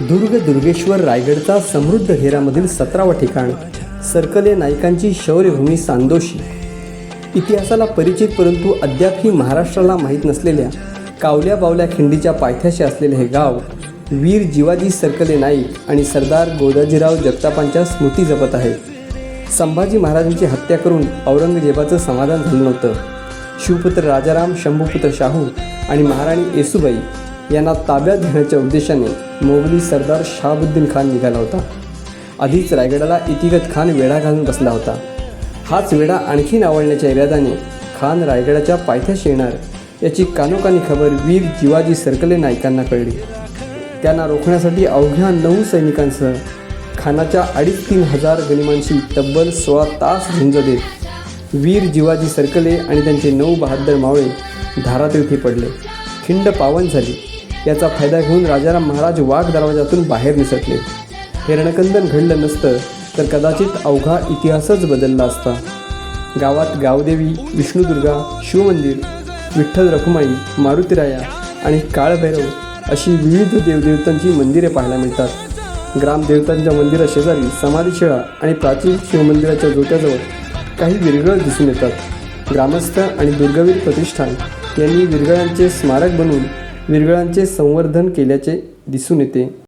दुर्ग दुर्गेश्वर रायगडचा समृद्ध हेरामधील सतरावं ठिकाण सर्कले नायकांची शौर्यभूमी सांदोशी. इतिहासाला परिचित परंतु अद्यापही महाराष्ट्राला माहीत नसलेल्या कावल्या बावल्या खिंडीच्या पायथ्याशी असलेले हे गाव वीर जिवाजी सर्कले नाईक आणि सरदार गोदाजीराव जगतापांच्या स्मृती जपत आहे. संभाजी महाराजांची हत्या करून औरंगजेबाचं समाधान झालं नव्हतं. शिवपुत्र राजाराम शंभूपुत्र शाहू आणि महाराणी येसुबाई यांना ताब्यात घेण्याच्या उद्देशाने मोगली सरदार शहाबुद्दीन खान निघाला होता. आधीच रायगडाला इतिगत खान वेढा घालून बसला होता. हाच वेढा आणखी आवडण्याच्या इराद्याने खान रायगडाच्या पायथ्याशी येणार याची कानोकानी खबर वीर जिवाजी सरकले नायकांना कळली. त्यांना रोखण्यासाठी अवघ्या नऊ सैनिकांसह खानाच्या अडीच तीन हजार गनिमांशी तब्बल सोळा तास झुंज देत वीर जिवाजी सरकले आणि त्यांचे नऊ बहादर मावळे धारातीर्थी पडले. खिंड पावन झाली. याचा फायदा घेऊन राजाराम महाराज वाघ दरवाजातून बाहेर निसटले. हे रणकंदन घडलं नसतं तर कदाचित अवघा इतिहासच बदलला असता. गावात गावदेवी विष्णुदुर्गा शिवमंदिर विठ्ठल रखुमाई मारुतीराया आणि काळभैरव अशी विविध देवदेवतांची मंदिरे पाहायला मिळतात. ग्रामदेवतांच्या मंदिराशेजारी समाधीशिळा आणि प्राचीन शिवमंदिराच्या जोत्याजवळ काही विरगळ दिसून येतात. ग्रामस्थ आणि दुर्गवीर प्रतिष्ठान यांनी विरगळांचे स्मारक बनवून विरगळांचे संवर्धन केल्याचे दिसून येते.